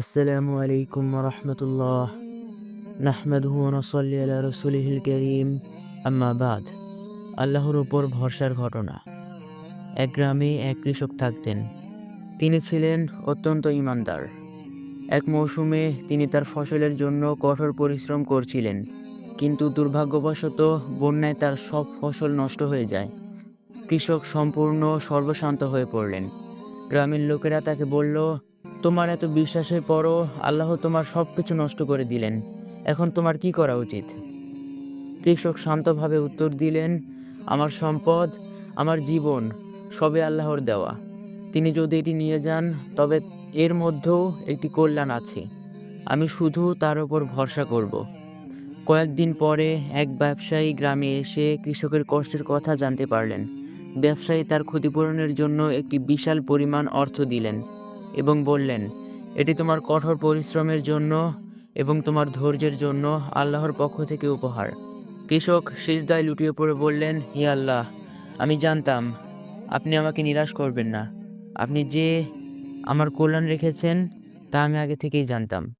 আসসালামু আলাইকুম রহমতুল্লাহ নাহমাদহু নসল্লি আলা রসুলিহিল করিম আম্মা বাদ আল্লাহর উপর ভরসার ঘটনা। এক গ্রামে এক কৃষক থাকতেন। তিনি ছিলেন অত্যন্ত ইমানদার। এক মৌসুমে তিনি তার ফসলের জন্য কঠোর পরিশ্রম করছিলেন। কিন্তু দুর্ভাগ্যবশত বন্যায় তার সব ফসল নষ্ট হয়ে যায়। কৃষক সম্পূর্ণ সর্বশান্ত হয়ে পড়লেন। গ্রামের লোকেরা তাকে বলল তোমার এত বিশ্বাসের পরও আল্লাহ তোমার সব কিছু নষ্ট করে দিলেন। এখন তোমার কি করা উচিত? কৃষক শান্তভাবে উত্তর দিলেন, আমার সম্পদ, আমার জীবন সবে আল্লাহর দেওয়া। তিনি যদি এটি নিয়ে যান, তবে এর মধ্যেও একটি কল্যাণ আছে। আমি শুধু তার উপর ভরসা করব। কয়েকদিন পরে এক ব্যবসায়ী গ্রামে এসে কৃষকের কষ্টের কথা জানতে পারলেন। ব্যবসায়ী তার ক্ষতিপূরণের জন্য একটি বিশাল পরিমাণ অর্থ দিলেন। এবং বললেন, এটি তোমার কঠোর পরিশ্রমের জন্য এবং তোমার ধৈর্যের জন্য আল্লাহর পক্ষ থেকে উপহার। কৃষক সিজদায় লুটিয়ে পড়ে বললেন, হি আল্লাহ, আমি জানতাম আপনি আমাকে নিরাশ করবেন না। আপনি যে আমার কল্যাণ রেখেছেন তা আমি আগে থেকেই জানতাম।